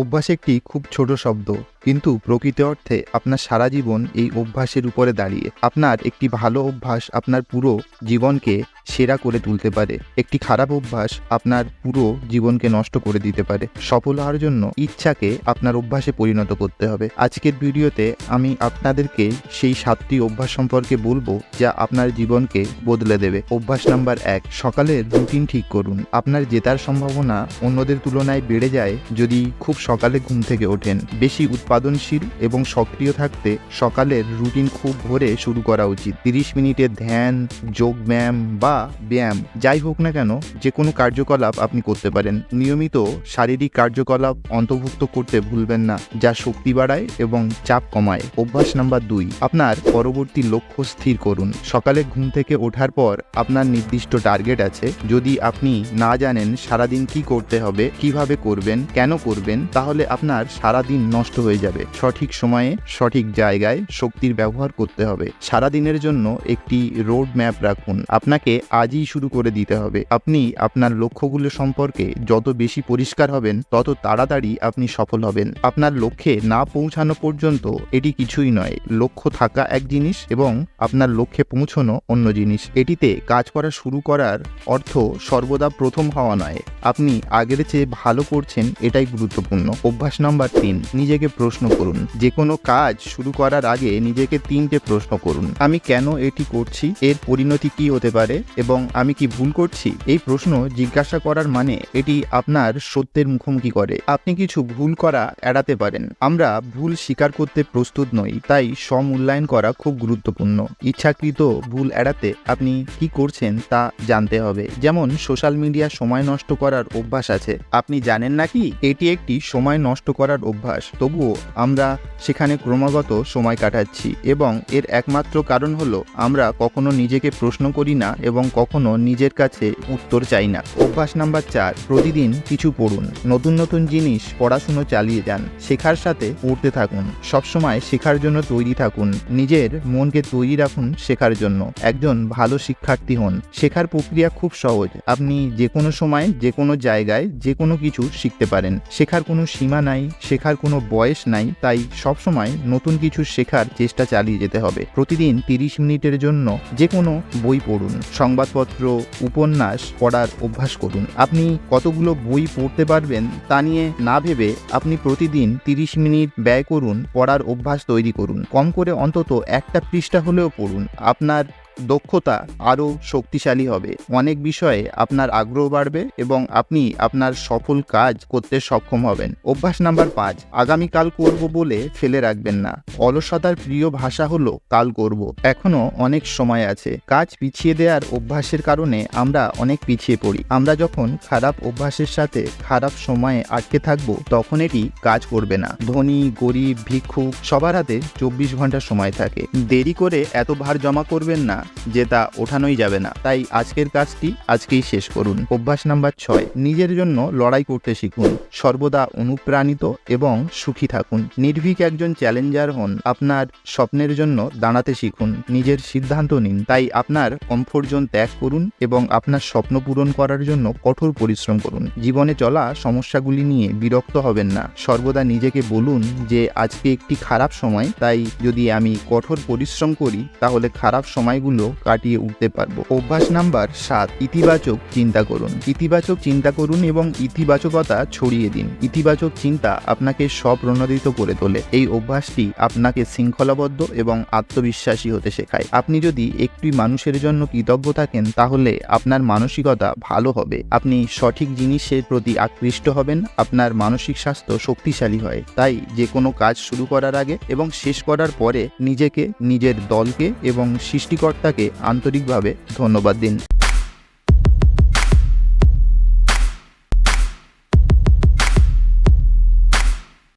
অভ্যাস একটি খুব ছোট শব্দ, কিন্তু প্রকৃত অর্থে আপনার সারা জীবন এই অভ্যাসের উপরে দাঁড়িয়ে আপনার একটি ভালো অভ্যাস আপনার পুরো জীবনকে সেরা করে তুলতে পারে। একটি খারাপ অভ্যাস আপনার পুরো জীবনকে নষ্ট করে দিতে পারে। সফল হওয়ার জন্য ইচ্ছাকে আপনার অভ্যাসে পরিণত করতে হবে। আজকের ভিডিওতে আমি আপনাদেরকে সেই সাতটি অভ্যাস সম্পর্কে বলব যা আপনার জীবনকে বদলে দেবে। অভ্যাস নাম্বার এক, সকালের রুটিন ঠিক করুন। আপনার জেতার সম্ভাবনা অন্যদের তুলনায় বেড়ে যায় যদি খুব সকালে ঘুম থেকে ওঠেন। বেশি উৎপাদনশীল এবং সক্রিয় থাকতে সকালের রুটিন খুব ভোরে শুরু করা উচিত। তিরিশ মিনিটের ধ্যান, যোগ ব্যায়াম বা ব্যায়াম, যাই হোক না কেন যে কোনো কার্যকলাপ আপনি করতে পারেন। নিয়মিত শারীরিক কার্যকলাপ অন্তর্ভুক্ত করতে ভুলবেন না, যা শক্তি বাড়ায় এবং চাপ কমায়। অভ্যাস নাম্বার দুই, আপনার পরবর্তী লক্ষ্য স্থির করুন। সকালে ঘুম থেকে ওঠার পর আপনার নির্দিষ্ট টার্গেট আছে। যদি আপনি না জানেন সারাদিন কি করতে হবে, কীভাবে করবেন, কেন করবেন তাহলে আপনার সারা দিন নষ্ট হয়ে যাবে। সঠিক সময়ে, সঠিক জায়গায় শক্তির ব্যবহার করতে হবে। সারা দিনের জন্য একটি রোড ম্যাপ রাখুন। আপনাকে আজই শুরু করে দিতে হবে। আপনি আপনার লক্ষ্যগুলো সম্পর্কে যত বেশি পরিষ্কার হবেন, তত তাড়াতাড়ি আপনি সফল হবেন। আপনার লক্ষ্যে না পৌঁছানো পর্যন্ত এটি কিছুই নয়। লক্ষ্য থাকা এক জিনিস এবং আপনার লক্ষ্যে পৌঁছানো অন্য জিনিস। এটিতে কাজ করা শুরু করার অর্থ সর্বদা প্রথম হওয়া নয়। আপনি আগের চেয়ে ভালো করছেন, এটাই গুরুত্বপূর্ণ। অভ্যাস নাম্বার তিন, নিজেকে প্রশ্ন করুন। যে কোনো কাজ শুরু করার আগে নিজেকে তিনটে প্রশ্ন করুন। আমি কেন এটি করছি? এর পরিণতি কি হতে পারে? এবং আমি কি ভুল করছি? এই প্রশ্ন জিজ্ঞাসা করার মানে এটি আপনার সত্যের মুখোমুখি করে। আপনি কিছু ভুল করা এড়াতে পারেন। আমরা ভুল স্বীকার করতে প্রস্তুত নই, তাই স্বমূল্যায়ন করা খুব গুরুত্বপূর্ণ। ইচ্ছাকৃত ভুল এড়াতে আপনি কি করছেন তা জানতে হবে। যেমন, সোশ্যাল মিডিয়া সময় নষ্ট করার অভ্যাস আছে। আপনি জানেন নাকি? এটি একটি সময় নষ্ট করার অভ্যাস। তবুও আমরা সেখানে ক্রমাগত সময় কাটাচ্ছি এবং এর একমাত্র কারণ হলো আমরা কখনো নিজেকে প্রশ্ন করি না এবং কখনো নিজের কাছে উত্তর চাই না। অভ্যাস নাম্বার চার, প্রতিদিন কিছু পড়ুন। নতুন নতুন জিনিস পড়াশুনো চালিয়ে যান। শেখার সাথে পড়তে থাকুন। সবসময় শেখার জন্য তৈরি থাকুন। নিজের মনকে তৈরি রাখুন শেখার জন্য। একজন ভালো শিক্ষার্থী হন। শেখার প্রক্রিয়া খুব সহজ। আপনি যে কোনো সময় যে কোনো জায়গায় যে কোনো কিছু শিখতে পারেন। শেখার কোনো সীমা নাই, শেখার কোনো বয়স নাই, তাই সবসময় নতুন কিছু শেখার চেষ্টা চালিয়ে যেতে হবে। প্রতিদিন তিরিশ মিনিটের জন্য যে কোনো বই পড়ুন, সংবাদপত্র, উপন্যাস পড়ার অভ্যাস করুন। আপনি কতগুলো বই পড়তে পারবেন তা নিয়ে না ভেবে আপনি প্রতিদিন তিরিশ মিনিট ব্যয় করুন, পড়ার অভ্যাস তৈরি করুন। কম করে অন্তত একটা পৃষ্ঠা হলেও পড়ুন। আপনার দক্ষতা আরও শক্তিশালী হবে। অনেক বিষয়ে আপনার আগ্রহ বাড়বে এবং আপনি আপনার সফল কাজ করতে সক্ষম হবেন। অভ্যাস নাম্বার পাঁচ আগামীকাল করব বলে ফেলে রাখবেন না। অলসতার প্রিয় ভাষা হলো কাল করব। এখনও অনেক সময় আছে। কাজ পিছিয়ে দেওয়ার অভ্যাসের কারণে আমরা অনেক পিছিয়ে পড়ি। আমরা যখন খারাপ অভ্যাসের সাথে খারাপ সময়ে আটকে থাকব, তখন এটি কাজ করবে না। ধনী, গরিব, ভিক্ষুক সবার হাতে চব্বিশ ঘণ্টা সময় থাকে। দেরি করে এত ভার জমা করবেন না। যে তা ওঠানোই যাবে না। তাই আজকের কাজটি আজকেই শেষ করুন। অভ্যাস নাম্বার ছয়, নিজের জন্য লড়াই করতে শিখুন। সর্বদা অনুপ্রাণিত এবং সুখী থাকুন। নির্ভীক একজন চ্যালেঞ্জার হন। আপনার স্বপ্নের জন্য দাঁড়াতে শিখুন। নিজের সিদ্ধান্ত নিন। তাই আপনার কমফোর্ট জোন ত্যাগ করুন এবং আপনার স্বপ্ন পূরণ করার জন্য কঠোর পরিশ্রম করুন। জীবনে চলা সমস্যাগুলি নিয়ে বিরক্ত হবেন না। সর্বদা নিজেকে বলুন যে, আজকে একটি খারাপ সময়। তাই যদি আমি কঠোর পরিশ্রম করি, তাহলে খারাপ সময়গুলো কাটিয়ে উঠতে পারব। অভ্যাস নাম্বার সাত, ইতিবাচক চিন্তা করুন। ইতিবাচক চিন্তা করুন এবং ইতিবাচকতা ছড়িয়ে দিন। ইতিবাচক চিন্তা আপনাকে স্বপ্রণোদিত করে তোলে। এই অভ্যাসটি আপনাকে শৃঙ্খলাবদ্ধ এবং আত্মবিশ্বাসী হতে শেখায়। আপনি যদি একটি মানুষের জন্য কৃতজ্ঞ থাকেন, তাহলে আপনার মানসিকতা ভালো হবে। আপনি সঠিক জিনিসের প্রতি আকৃষ্ট হবেন, আপনার মানসিক স্বাস্থ্য শক্তিশালী হয়। তাই যে কোনো কাজ শুরু করার আগে এবং শেষ করার পরে নিজেকে, নিজের দলকে এবং সৃষ্টিকর্তাকে আন্তরিকভাবে ধন্যবাদ দিন।